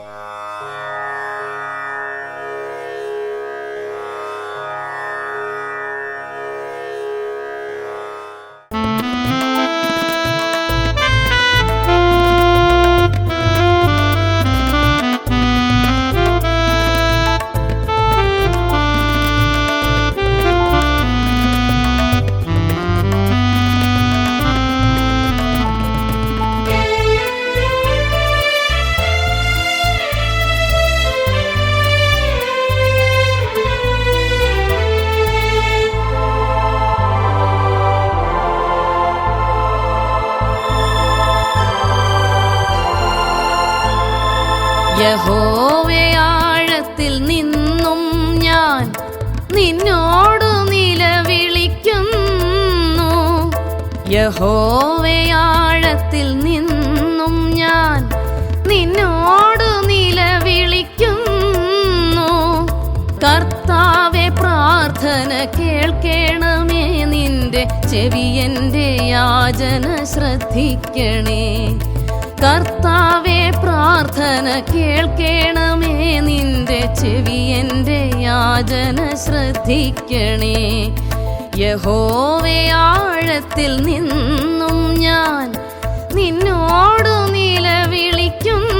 Uh... യഹോവയാഴത്തിൽ നിന്നും ഞാൻ നിന്നോട് നിലവിളിക്കുന്നു. യഹോവയാഴത്തിൽ നിന്നും ഞാൻ നിന്നോട് നിലവിളിക്കുന്നു. കർത്താവെ പ്രാർത്ഥന കേൾക്കണമേ. നിന്റെ ചെവി എന്റെ യാചന ശ്രദ്ധിക്കണേ. കർത്താവെ പ്രാർത്ഥന കേൾക്കണമേ. നിന്റെ ചെവി എന്റെ യാചന ശ്രദ്ധിക്കണേ. യഹോവയാഴത്തിൽ നിന്നും ഞാൻ നിന്നോടു നിലവിളിക്കുന്നു.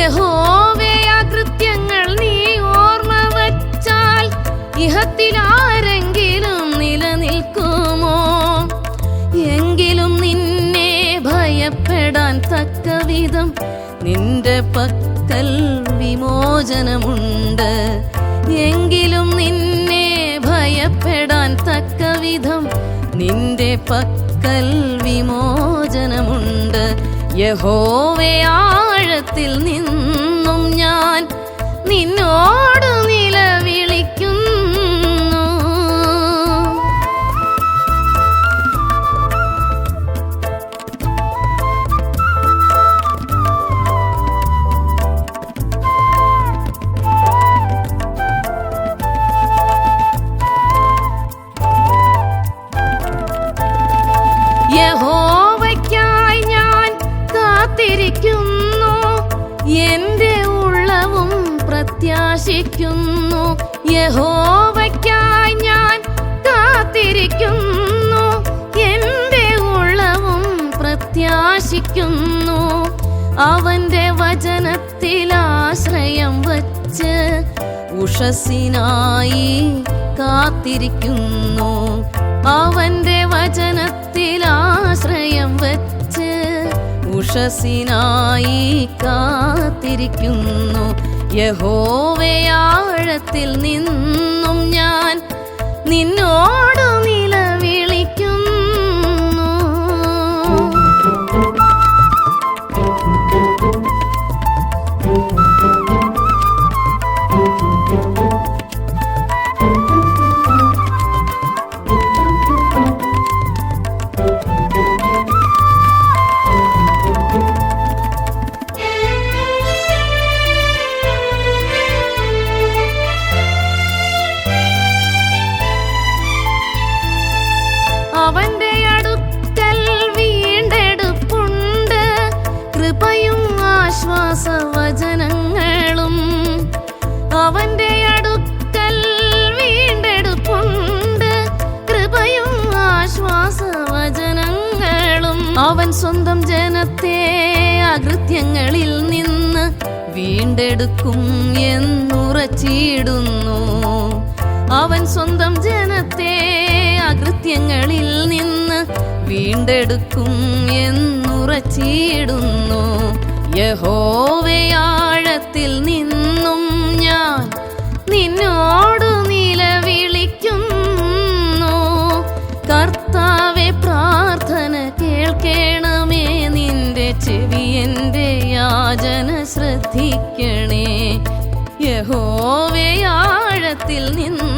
യഹോവയാകൃത്യങ്ങൾ നീ ഓർമ്മ വച്ചാൽ ഇഹത്തിലാരെങ്കിലും നിലനിൽക്കുമോ? എങ്കിലും നിന്നെ ഭയപ്പെടാൻ തക്കവിധം നിന്റെ പക്കൽ വിമോചനമുണ്ട്. എങ്കിലും നിന്നെ ഭയപ്പെടാൻ തക്കവിധം നിന്റെ പക്കൽ വിമോചനമുണ്ട്. യഹോവയാഴത്തിൽ നിന്നും ഞാൻ നിന്നോട് നിലവിളിക്കുന്നു. യഹോവയ്ക്കായി പ്രത്യാശിക്കുന്നു. യഹോവയ്ക്കായി ഞാൻ കാത്തിരിക്കുന്നു. എന്റെ ഉള്ളവും പ്രത്യാശിക്കുന്നു. അവന്റെ വചനത്തിൽ ആശ്രയം വച്ച് ഉഷസിനായി കാത്തിരിക്കുന്നു. അവന്റെ വചനത്തിൽ ആശ്രയം വച്ച് ഉഷസിനായി കാത്തിരിക്കുന്നു. യഹോവയാഴത്തിൽ നിന്നും ഞാൻ നിന്നോട് ആശ്വാസവചനങ്ങളും അവന്റെ അടുക്കൽ വീണ്ടെടുപ്പുണ്ട്. കൃപയും ആശ്വാസവചനങ്ങളും അവൻ സ്വന്തം ജനത്തെ അകൃത്യങ്ങളിൽ നിന്ന് വീണ്ടെടുക്കും എന്നുറച്ചിടുന്നു. അവൻ സ്വന്തം ജനത്തെ അകൃത്യങ്ങളിൽ നിന്ന് വീണ്ടെടുക്കും എന്നുറച്ചിടുന്നു. യഹോവയാഴത്തിൽ നിന്നും ഞാൻ നിന്നോട് നിലവിളിക്കുന്നു. കർത്താവെ പ്രാർത്ഥന കേൾക്കണമേ. നിന്റെ ചെവി എന്റെ യാചന ശ്രദ്ധിക്കണേ. യഹോവയാഴത്തിൽ നിന്നും